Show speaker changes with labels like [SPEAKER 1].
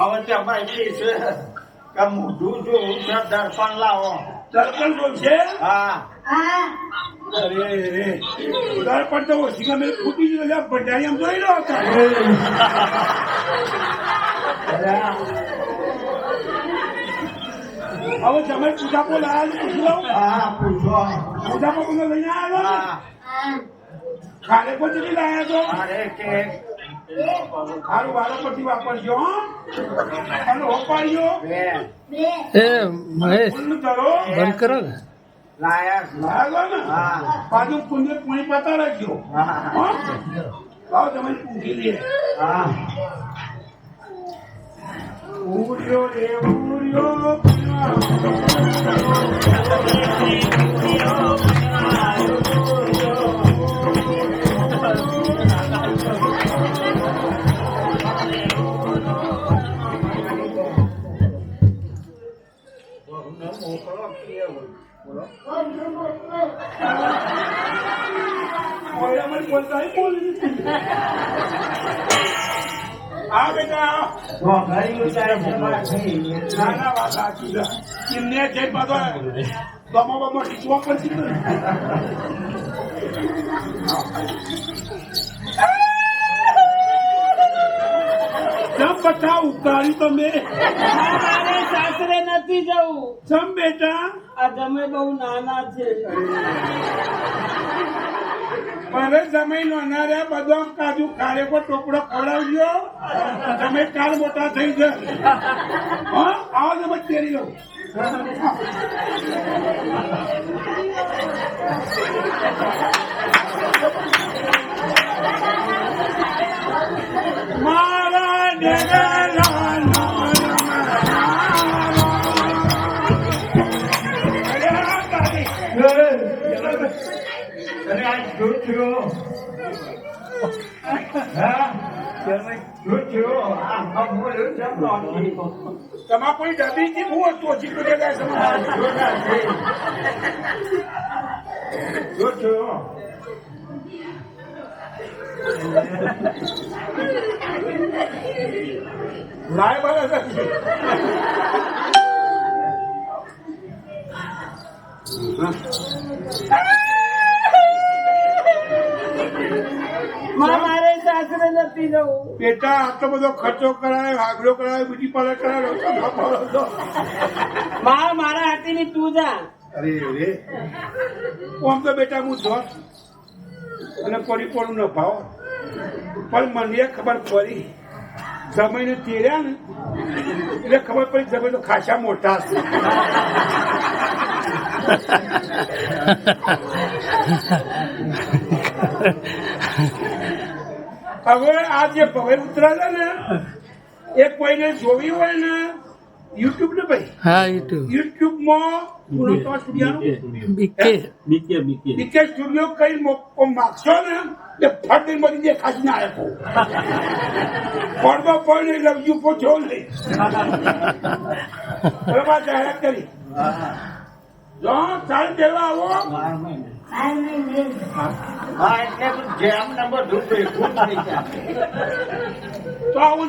[SPEAKER 1] હવે તેમાં એટલી છે કે મોઢું જો છે દર્પણ લાવો.
[SPEAKER 2] દર્પણ બોલશે
[SPEAKER 1] હા.
[SPEAKER 2] અરે રે દર્પણ તો ઓછી ગમે ફૂટી ગયું એટલે ભંડારી આમ જોઈ લો હતા હવે તમે પૂજાપો લાયા પૂછી લો.
[SPEAKER 1] હા પૂછો.
[SPEAKER 2] પૂજાપો લઈને આવ્યા
[SPEAKER 1] હા.
[SPEAKER 2] ખાલે પછી લાયા તો
[SPEAKER 1] અરે કે
[SPEAKER 2] સારું વારા પરથી વાપરજો હો. અને હોપાડ્યો
[SPEAKER 1] બે
[SPEAKER 3] એ મહેશ બંધ કરો. ને.
[SPEAKER 2] લાગો ને?
[SPEAKER 1] હા.
[SPEAKER 2] બાજુ પુણ્ય પુણ્ય પાતા રાખજો.
[SPEAKER 1] હા.
[SPEAKER 2] હો. લાવો તમે પૂછી લે. ઉર્યો રે ઉર્યો એમને જઈ પાછો દમો બમો શીખવા પડશે કેમ ઉકાળી તમે.
[SPEAKER 4] મારે સાસરે નથી જવું.
[SPEAKER 2] ચમ બેટા.
[SPEAKER 4] આ તમે બહુ નાના છે.
[SPEAKER 2] મારે સમય નાના બધો કાજુ કારે પર ટોપડો ખવડાવજો. તમે કાલ મોટા થઈ જાય હા આવો તમે તેરી લો મારા ડેગલા
[SPEAKER 1] અરે આ શું થયું હા શું થયું આ બોલ્યું જમલો
[SPEAKER 2] તમા કોઈ ડબી થી હું હતો ચીકુ લાય બરાબર નથી.
[SPEAKER 4] મારે સાસરે નથી જવું.
[SPEAKER 2] બેટા આટલો બધો ખર્ચો કરાય આગલો કરાય બીજી પાલે કરાય.
[SPEAKER 4] માં મારા હાથીની તું જા.
[SPEAKER 2] અરે રે આમ તો બેટા હું જોત અને પડી પડું ન ભાવ. પણ મને ખબર પડી. જમીને તેર્યા ને, એટલે ખબર પડી જમીન તો ખાસા મોટા છે. હવે આ જે ભવે ઉતરા ને, એ કોઈને જોવી હોય ને યુટ્યુબ ને ભાઈ?
[SPEAKER 3] હા યુટ્યુબ
[SPEAKER 2] યુટ્યુબમાં પૂરો સ્ટુડિયો.
[SPEAKER 3] બીકે
[SPEAKER 2] બીકે સ્ટુડિયો કઈ મોકો માગશો ને એ ફટ દઈને બધી જે ખાસી ના આપો પડદો પડે એટલે યુપો જો નહીં બરાબર જાહેરાત કરી. જો ચાલ દેવા આવો?
[SPEAKER 1] હા એટલે જેમ નંબર થઈ
[SPEAKER 2] તો આવું